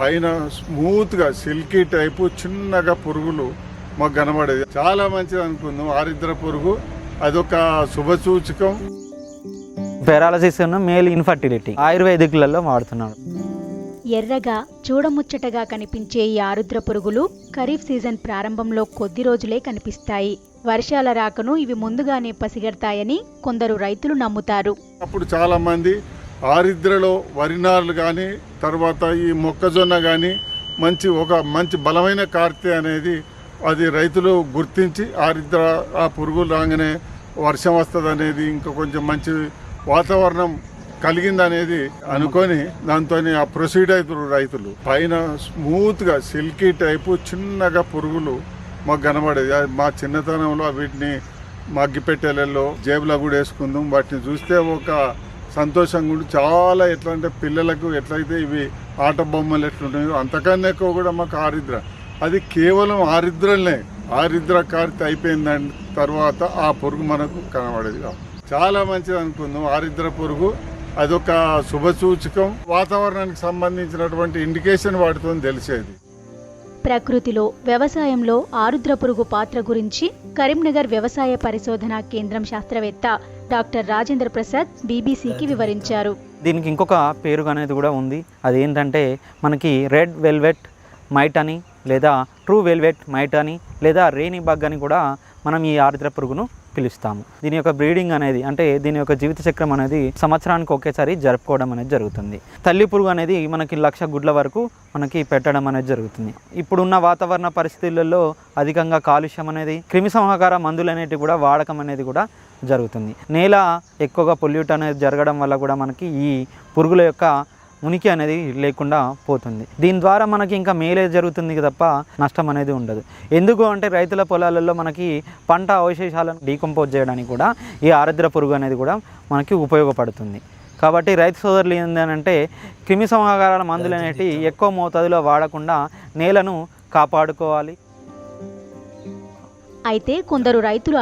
పైన స్మూత్గా silky type చిన్నగా పురుగులు మాకు కనబడేది. చాలా మంచిది అనుకుందాం. ఆరిద్ర పురుగు అదొక శుభ సూచకం. పెరాలసిస్ మేల్ ఇన్ఫర్టిలిటీ ఆయుర్వేదిక్లలో వాడుతున్నాడు. ఎర్రగా చూడముచ్చటగా కనిపించే ఈ ఆరుద్ర పురుగులు ఖరీఫ్ సీజన్ ప్రారంభంలో కొద్ది రోజులే కనిపిస్తాయి. వర్షాల రాకను ఇవి ముందుగానే పసిగడతాయని కొందరు రైతులు నమ్ముతారు. అప్పుడు చాలా మంది ఆరిద్రలో వరినారులు కానీ తర్వాత ఈ మొక్కజొన్న కానీ మంచి ఒక మంచి బలమైన కార్తె అనేది అది రైతులు గుర్తించి ఆరిద్ర ఆ పురుగులు రాగానే వర్షం వస్తుంది అనేది ఇంకా కొంచెం మంచి వాతావరణం కలిగిందనేది అనుకొని దాంతో ఆ ప్రొసీడ్ అవుతారు రైతులు. పైన స్మూత్గా సిల్కీ టైపు చిన్నగా పురుగులు మాకు కనబడేది. అది మా చిన్నతనంలో వీటిని మా జేబులో కూడా వేసుకుందాం వాటిని చూస్తే ఒక సంతోషంగా ఉండి చాలా ఎట్లా అంటే పిల్లలకు ఎట్లయితే ఇవి ఆట బొమ్మలు ఎట్లుంటాయో అంతకన్నా ఎక్కువ కూడా మాకు ఆరిద్ర. అది కేవలం ఆరిద్రలనే. ఆరిద్ర కార్తె అయిపోయిందని తర్వాత ఆ పురుగు మనకు కనబడేది చాలా మంచిది అనుకుందాం. ఆరిద్ర పురుగు అదొక శుభ సూచకం. వాతావరణానికి సంబంధించినటువంటి ఇండికేషన్ వాటితో తెలిసేది. ప్రకృతిలో వ్యవసాయంలో ఆరుద్ర పురుగు పాత్ర గురించి కరీంనగర్ వ్యవసాయ పరిశోధన కేంద్రం శాస్త్రవేత్త డాక్టర్ రాజేంద్ర ప్రసాద్ బీబీసీకి వివరించారు. దీనికి ఇంకొక పేరు అనేది కూడా ఉంది. అదేంటంటే మనకి రెడ్ వెల్వెట్ మైట్ అని లేదా ట్రూ వెల్వెట్ మైట్ అని లేదా రేణి బగ్ అని కూడా మనం ఈ ఆరుద్ర పురుగును పిలుస్తాము. దీని యొక్క బ్రీడింగ్ అనేది అంటే దీని యొక్క జీవిత చక్రం అనేది సంవత్సరానికి ఒకేసారి జరుపుకోవడం అనేది జరుగుతుంది. తల్లి పురుగు అనేది మనకి లక్ష గుడ్ల వరకు మనకి పెట్టడం అనేది జరుగుతుంది. ఇప్పుడున్న వాతావరణ పరిస్థితులలో అధికంగా కాలుష్యం అనేది క్రిమి సంహాకార మందులు అనేటివి కూడా వాడకం అనేది కూడా జరుగుతుంది. నేల ఎక్కువగా పొల్యూట్ అనేది జరగడం వల్ల కూడా మనకి ఈ పురుగుల యొక్క ఉనికి అనేది లేకుండా పోతుంది. దీని ద్వారా మనకి ఇంకా మేలే జరుగుతుంది తప్ప నష్టం అనేది ఉండదు. ఎందుకు అంటే రైతుల పొలాలలో మనకి పంట అవశేషాలను డీకంపోజ్ చేయడానికి కూడా ఈ ఆరద్ర పురుగు అనేది కూడా మనకి ఉపయోగపడుతుంది. కాబట్టి రైతు సోదరులు ఏంటంటే క్రిమి సంహాకారాల మందులు అనేవి ఎక్కువ మోతాదులో వాడకుండా నేలను కాపాడుకోవాలి. అయితే కొందరు రైతులు